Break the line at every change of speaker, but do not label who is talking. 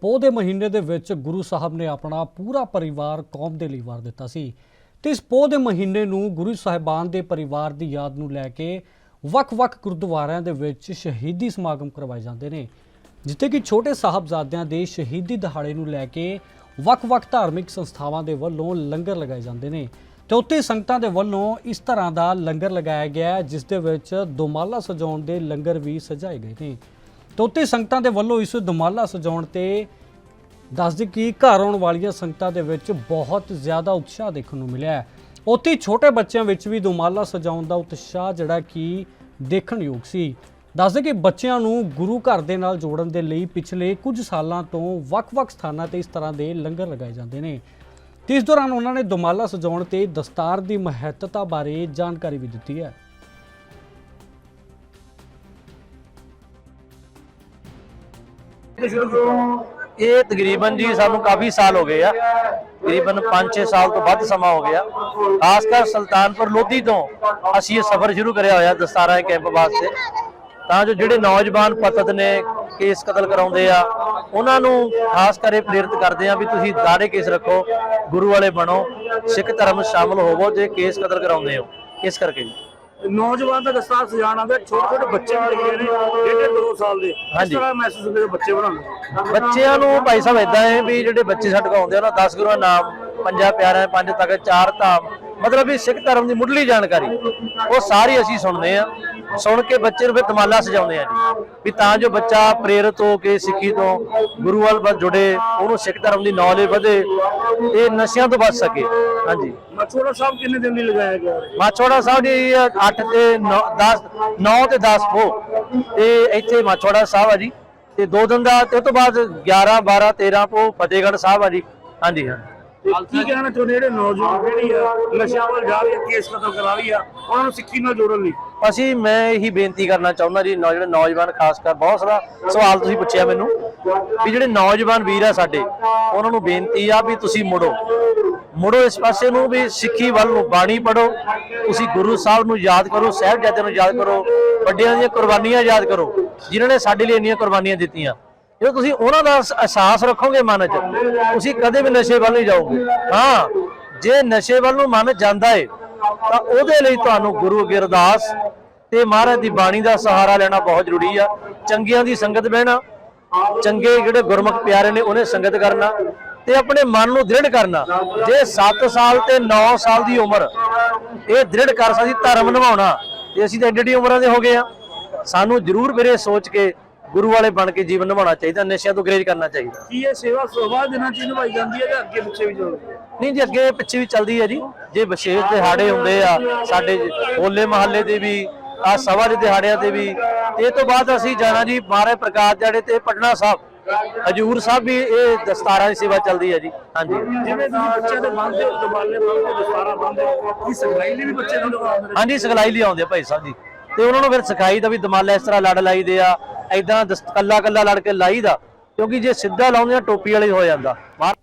ਪੋਹ ਦੇ ਮਹੀਨੇ ਦੇ ਵਿੱਚ ਗੁਰੂ ਸਾਹਿਬ ਨੇ ਆਪਣਾ ਪੂਰਾ ਪਰਿਵਾਰ ਕੌਮ ਦੇ ਲਈ ਵਾਰ ਦਿੱਤਾ ਸੀ। ਤੇ ਇਸ ਪੋਹ ਦੇ ਮਹੀਨੇ ਨੂੰ ਗੁਰੂ ਸਾਹਿਬਾਨ ਦੇ ਪਰਿਵਾਰ ਦੀ ਯਾਦ ਨੂੰ ਲੈ ਕੇ ਵੱਖ-ਵੱਖ ਗੁਰਦੁਆਰਿਆਂ ਦੇ ਵਿੱਚ ਸ਼ਹੀਦੀ ਸਮਾਗਮ ਕਰਵਾਏ ਜਾਂਦੇ ਨੇ, ਜਿੱਥੇ ਕਿ ਛੋਟੇ ਸਾਹਿਬਜ਼ਾਦਿਆਂ ਦੇ ਸ਼ਹੀਦੀ ਦਿਹਾੜੇ ਨੂੰ ਲੈ ਕੇ ਵੱਖ-ਵੱਖ ਧਾਰਮਿਕ ਸੰਸਥਾਵਾਂ ਦੇ ਵੱਲੋਂ ਲੰਗਰ ਲਗਾਏ ਜਾਂਦੇ ਨੇ। ਤੇ ਉੱਥੇ ਸੰਗਤਾਂ ਦੇ ਵੱਲੋਂ ਇਸ ਤਰ੍ਹਾਂ ਦਾ ਲੰਗਰ ਲਗਾਇਆ ਗਿਆ, ਜਿਸ ਦੇ ਵਿੱਚ ਦੋਮਾਲਾ ਸਜਾਉਣ ਦੇ ਲੰਗਰ ਵੀ ਸਜਾਏ ਗਏ ਨੇ। ਤੇ ਉੱਥੇ ਸੰਗਤਾਂ ਦੇ ਵੱਲੋਂ ਇਸ ਦੁਮਾਲਾ ਸਜਾਉਣ ਤੇ ਦੱਸਦੇ ਕਿ ਘਰ ਆਉਣ ਵਾਲੀਆਂ ਸੰਗਤਾਂ ਦੇ ਵਿੱਚ ਬਹੁਤ ਜ਼ਿਆਦਾ ਉਤਸ਼ਾਹ ਦੇਖਣ ਨੂੰ ਮਿਲਿਆ ਹੈ। ਉੱਥੇ ਛੋਟੇ ਬੱਚਿਆਂ ਵਿੱਚ ਵੀ ਦੁਮਾਲਾ ਸਜਾਉਣ ਦਾ ਉਤਸ਼ਾਹ ਜਿਹੜਾ ਕਿ ਦੇਖਣ ਯੋਗ ਸੀ ਦੱਸਦੇ ਕਿ ਬੱਚਿਆਂ ਨੂੰ ਗੁਰੂ ਘਰ ਦੇ ਨਾਲ ਜੋੜਨ ਦੇ ਲਈ ਪਿਛਲੇ ਕੁਝ ਸਾਲਾਂ ਤੋਂ ਵੱਖ-ਵੱਖ ਸਥਾਨਾਂ ਤੇ ਇਸ ਤਰ੍ਹਾਂ ਦੇ ਲੰਗਰ ਲਗਾਏ ਜਾਂਦੇ ਨੇ। ਤੇ ਇਸ ਦੌਰਾਨ ਉਹਨਾਂ ਨੇ ਦੁਮਾਲਾ ਸਜਾਉਣ ਤੇ ਦਸਤਾਰ ਦੀ ਮਹੱਤਤਾ ਬਾਰੇ ਜਾਣਕਾਰੀ ਵੀ ਦਿੱਤੀ ਹੈ।
ਇਹ ਤਕਰੀਬਨ ਜੀ ਸਾਨੂੰ ਕਾਫੀ ਸਾਲ ਹੋ ਗਏ ਆ। ਤਕਰੀਬਨ 5-6 ਸਾਲ ਤੋਂ ਵੱਧ ਸਮਾਂ ਹੋ ਗਿਆ। ਖਾਸ ਕਰ ਸੁਲਤਾਨਪੁਰ ਲੋਧੀ ਤੋਂ ਅਸੀਂ ਇਹ ਸਫ਼ਰ ਸ਼ੁਰੂ ਕਰਿਆ ਹੋਇਆ ਦਸਤਾਰਾਂ ਕੈਂਪ ਵਾਸਤੇ। ਤਾਂ ਜੋ ਜਿਹੜੇ ਨੌਜਵਾਨ ਪਤਤ ਨੇ ਕੇਸ ਕਤਲ ਕਰਾਉਂਦੇ ਆ, ਉਹਨਾਂ ਨੂੰ ਖਾਸ ਕਰੇ ਪ੍ਰੇਰਿਤ ਕਰਦੇ ਆ ਵੀ ਤੁਸੀਂ ਦਾੜੇ ਕੇਸ ਰੱਖੋ, ਗੁਰੂ ਵਾਲੇ ਬਣੋ, ਸਿੱਖ ਧਰਮ ਸ਼ਾਮਲ ਹੋਵੋ, ਜੇ ਕੇਸ ਕਤਲ ਕਰਾਉਂਦੇ ਹੋ। ਇਸ ਕਰਕੇ ਜੀ।
ਨੌਜਵਾਨ ਦਾ ਦਸਤਾਰ ਸਜਾਣ ਆਉਂਦਾ ਛੋਟੇ ਛੋਟੇ ਬੱਚੇ ਵੀ ਲੱਗੇ ਨੇ ਡੇਢ ਦੋ ਸਾਲ ਦੇ ਇਸ
ਹਾਂਜੀ।
ਤਰ੍ਹਾਂ ਮਹਿਸੂਸ ਹੁੰਦੇ ਬੱਚੇ ਬਣਾਉਂਦੇ
ਬੱਚਿਆਂ ਨੂੰ ਭਾਈ ਸਾਹਿਬ ਇਦਾਂ ਹੈ ਵੀ ਜਿਹੜੇ ਬੱਚੇ ਸਾਡੇ ਕੋਲ ਆਉਂਦੇ ਆ ਨਾ 10 ਗੁਰੂਆਂ ਦਾ ਨਾਮ ਪੰਜਾਂ ਪਿਆਰਿਆਂ ਪੰਜ ਤੱਕ ਚਾਰ ਧਾਮ ਮਤਲਬ ਵੀ ਸਿੱਖ ਧਰਮ ਦੀ ਮੁੱਢਲੀ ਜਾਣਕਾਰੀ। ਉਹ ਸਾਰੀ ਅਸੀਂ ਸੁਣਦੇ ਆ ਸੁਣ ਕੇ ਬੱਚੇ ਨੂੰ ਫਿਰ ਦਮਾਲਾ ਸਜਾਉਂਦੇ ਆ ਜੀ। ਵੀ ਤਾਂ ਜੋ ਬੱਚਾ ਪ੍ਰੇਰਿਤ ਹੋ ਕੇ ਸਿੱਖੀ ਤੋਂ ਗੁਰੂ ਵੱਲ ਵੱਧ ਜੁੜੇ ਉਹਨੂੰ ਸਿੱਖ ਧਰਮ ਦੀ ਨੌਲੇਜ ਵਧੇ ਇਹ ਨਸ਼ਿਆਂ ਤੋਂ ਬਚ ਸਕੇ। ਹਾਂਜੀ।
ਮਛੋੜਾ ਸਾਹਿਬ ਕਿੰਨੇ ਦਿਨ ਲਈ ਲਗਾਇਆ ਗਿਆ?
ਮਾਛੋੜਾ ਸਾਹਿਬ ਜੀ 8 ਤੇ 9 10 9 ਤੇ 10 ਪੋ ਤੇ ਇੱਥੇ ਮਾਛੋੜਾ ਸਾਹਿਬ ਆ ਜੀ। ਤੇ ਦੋ ਦਿਨ ਦਾ ਤੇ ਉਹ ਤੋਂ ਬਾਅਦ 11 12 13 ਪੋ ਫਤਿਹਗੜ੍ਹ ਸਾਹਿਬ ਆ ਜੀ। ਹਾਂਜੀ ਹਾਂ।
ਕੀ ਕਹਿਣਾ ਚਾਹੁੰਦੇ ਜਿਹੜੇ ਨੌਜਵਾਨ ਜਿਹੜੀ ਆ ਨਸ਼ਿਆਂ ਵੱਲ ਜਾ ਰਹੀ ਆ ਕੇਸ ਕਤਲ ਕਰਾ ਰਹੀ ਆ ਉਹਨਾਂ ਨੂੰ ਸਿੱਖੀ ਨਾਲ ਜੋੜਨ ਲਈ।
ਅਸੀਂ ਮੈਂ ਇਹੀ ਬੇਨਤੀ ਕਰਨਾ ਚਾਹੁੰਦਾ ਜੀ ਨੌ- ਜਿਹੜੇ ਨੌਜਵਾਨ ਖਾਸ ਕਰ ਬਹੁਤ ਸਾਰਾ ਸਵਾਲ ਤੁਸੀਂ ਪੁੱਛਿਆ ਮੈਨੂੰ ਵੀ ਜਿਹੜੇ ਨੌਜਵਾਨ ਵੀਰ ਆ ਸਾਡੇ ਉਹਨਾਂ ਨੂੰ ਬੇਨਤੀ ਆ ਵੀ ਤੁਸੀਂ ਮੁੜੋ। ਮੁੜੋ ਇਸ ਪਾਸੇ ਨੂੰ ਵੀ ਸਿੱਖੀ ਵੱਲ ਨੂੰ ਬਾਣੀ ਪੜੋ ਤੁਸੀਂ ਗੁਰੂ ਸਾਹਿਬ ਨੂੰ ਯਾਦ ਕਰੋ ਸਾਹਿਬਜ਼ਾਦਿਆਂ ਨੂੰ ਯਾਦ ਕਰੋ ਵੱਡਿਆਂ ਦੀਆਂ ਕੁਰਬਾਨੀਆਂ ਯਾਦ ਕਰੋ ਜਿਨ੍ਹਾਂ ਨੇ ਸਾਡੇ ਲਈ ਇੰਨੀਆਂ ਕੁਰਬਾਨੀਆਂ ਦਿੱਤੀਆਂ। ਜਦੋਂ ਤੁਸੀਂ ਉਹਨਾਂ ਦਾ ਅਹਿਸਾਸ ਰੱਖੋਗੇ ਮਨ 'ਚ, ਤੁਸੀਂ ਕਦੇ ਵੀ ਨਸ਼ੇ ਵੱਲ ਨਹੀਂ ਜਾਓਗੇ। ਹਾਂ, ਜੇ ਨਸ਼ੇ ਵੱਲ ਨੂੰ ਮਨ ਜਾਂਦਾ ਏ, ਤਾਂ ਉਹਦੇ ਲਈ ਤੁਹਾਨੂੰ ਗੁਰੂ ਅੱਗੇ ਅਰਦਾਸ ਤੇ ਮਹਾਰਾਜ ਦੀ ਬਾਣੀ ਦਾ ਸਹਾਰਾ ਲੈਣਾ ਬਹੁਤ ਜ਼ਰੂਰੀ ਆ। ਚੰਗਿਆਂ ਦੀ ਸੰਗਤ ਬਹਿਣਾ, ਚੰਗੇ ਜਿਹੜੇ ਗੁਰਮੁਖ ਪਿਆਰੇ ਨੇ ਉਹਨੇ ਸੰਗਤ ਕਰਨਾ ਤੇ ਆਪਣੇ ਮਨ ਨੂੰ ਦ੍ਰਿੜ ਕਰਨਾ। ਜੇ 7 ਸਾਲ ਤੇ 9 ਸਾਲ ਦੀ ਉਮਰ, ਇਹ ਦ੍ਰਿੜ ਕਰ ਸਕਦੀ ਧਰਮ ਨਿਭਾਉਣਾ, ਤੇ ਅਸੀਂ ਤਾਂ ਐਡੀ ਐਡੀ ਉਮਰਾਂ ਦੇ ਹੋ ਗਏ ਆ। ਸਾਨੂੰ ਜ਼ਰੂਰ ਵੀਰੇ ਸੋਚ ਕੇ ਗੁਰੂ ਵਾਲੇ ਬਣ ਕੇ ਜੀਵਨ ਨਿਭਾਉਣਾ ਚਾਹੀਦਾ ਨਸ਼ਿਆਂ ਤੋਂ ਗਰੇਜ ਕਰਨਾ ਚਾਹੀਦਾ।
ਕੀ ਇਹ ਸੇਵਾ ਸੋਭਾ ਦਿਨਾਂ ਚ ਨਿਭਾਈ ਜਾਂਦੀ ਹੈ ਜਾਂ ਅੱਗੇ ਪਿੱਛੇ ਵੀ ਚੱਲਦੀ ਹੈ?
ਨਹੀਂ ਜੀ ਅੱਗੇ ਪਿੱਛੇ ਵੀ ਚੱਲਦੀ ਹੈ ਜੀ। ਜੇ ਵਿਸ਼ੇਸ਼ ਦਿਹਾੜੇ ਹੁੰਦੇ ਆ ਸਾਡੇ ਹੋਲੇ ਮਹੱਲੇ ਦੇ ਵੀ ਆ ਸਭਾ ਦੇ ਦਿਹਾੜਿਆਂ ਤੇ ਵੀ ਇਹ ਤੋਂ ਬਾਅਦ ਅਸੀਂ ਜਾਣਾ ਜੀ ਮਹਾਰਾਜ ਪ੍ਰਕਾਸ਼ ਦਿਹਾੜੇ ਤੇ ਪਟਨਾ ਸਾਹਿਬ। ਹਜੂਰ ਸਾਹਿਬ ਵੀ ਇਹ ਦਸਤਾਰਾਂ ਦੀ ਸੇਵਾ ਚੱਲਦੀ ਹੈ ਜੀ। ਹਾਂਜੀ।
ਜਿਵੇਂ ਤੁਸੀਂ ਬੱਚਿਆਂ ਦੇ ਬੰਦੇ ਦਬਾਲੇ ਬੰਦੇ ਦਸਤਾਰਾ ਬੰਦੇ ਕੀ ਸਿਖਾਈ ਲਈ ਵੀ ਬੱਚੇ ਨੂੰ ਲਗਾਉਂਦੇ
ਹਾਂਜੀ ਸਿਖਲਾਈ ਲਈ ਆਉਂਦੇ ਭਾਈ ਸਾਹਿਬ ਜੀ। ਤੇ ਉਹਨਾਂ ਨੂੰ ਫਿਰ ਸਿਖਾਈ ਦਾ ਵੀ ਦਮਾਲਾ ਇਸ ਤਰ੍ਹਾਂ ਲੜ ਲਾਈਦੇ ਆ ਐਦਾਂ ਕੱਲਾ ਕੱਲਾ ਲੜ ਕੇ ਲਾਈਦਾ, ਕਿਉਂਕਿ ਜੇ ਸਿੱਧਾ ਲਾਉਂਦੇ ਆ, ਟੋਪੀ ਵਾਲੇ ਹੋ ਜਾਂਦਾ। ਬਾਹਰ